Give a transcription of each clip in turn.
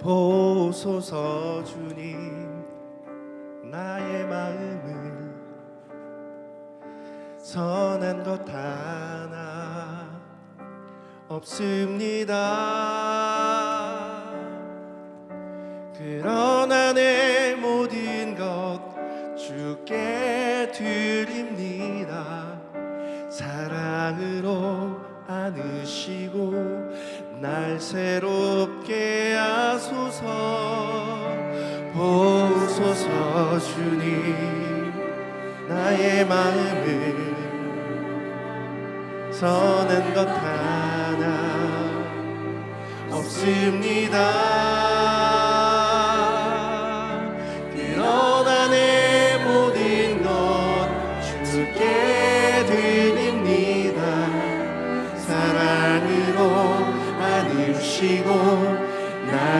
보소서 주님. 나의 마음을 선한 것 하나 없습니다. 그러나 내 모든 것 주께 드립니다. 사랑으로 안으시고 날 새롭게 하소서. 보소서 주님 나의 마음을 선한 것 하나 없습니다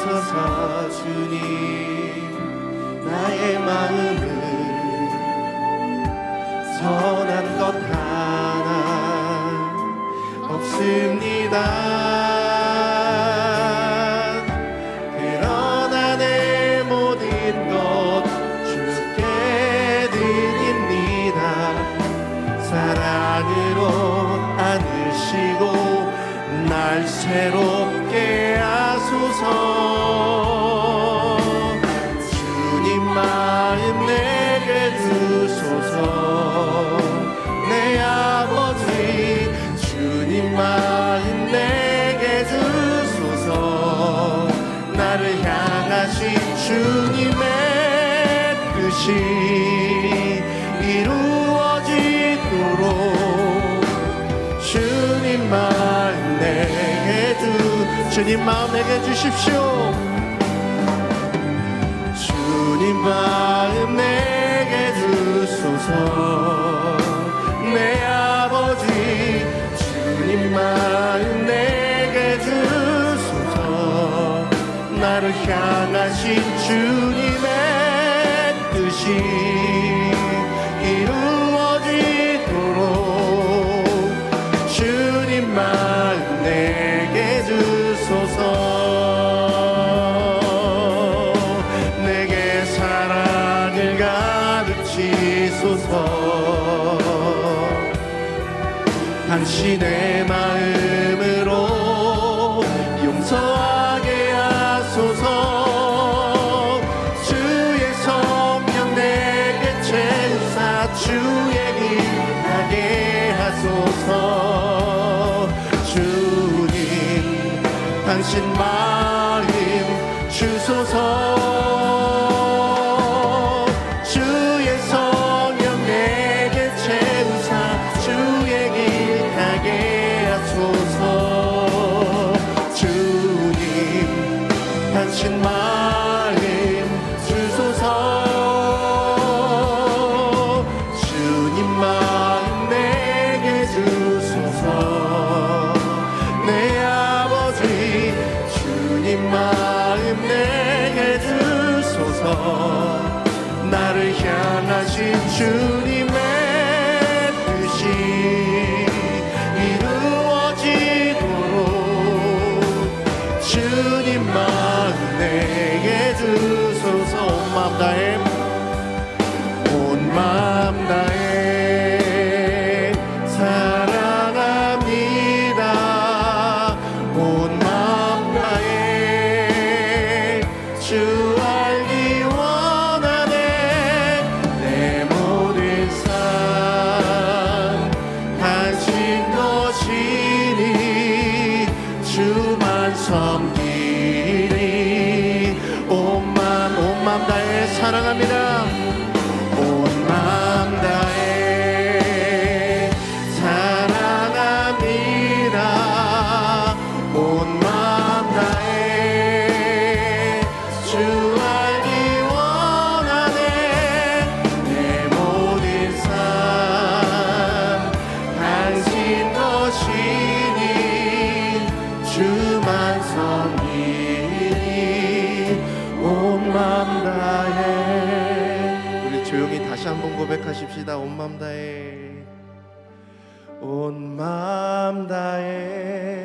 오소서 주님 나의 마음을 선한 것 하나 드립니다. 사랑으로 안으시고 날 새롭게 하소서. 주님 마음 내게 주소서. 내 아버지 주님 마음 내게 주소서. 나를 향하신 주님의 뜻이 주님 마음 내게 주십시오. 주님 마음 내게 주소서. 내 아버지 주님 마음 내게 주소서. 나를 향하신 주님의 뜻이 가르치소서. 당신의 마음으로 용서하게 하소서. 주의 성령 내게 채우사 주의 길 가게 하소서. 주님 당신 마음 주소서 향하신 주 온 마음 다해. 우리 조용히 다시 한번 고백하십시다. 온 마음 다해. 온 마음 다해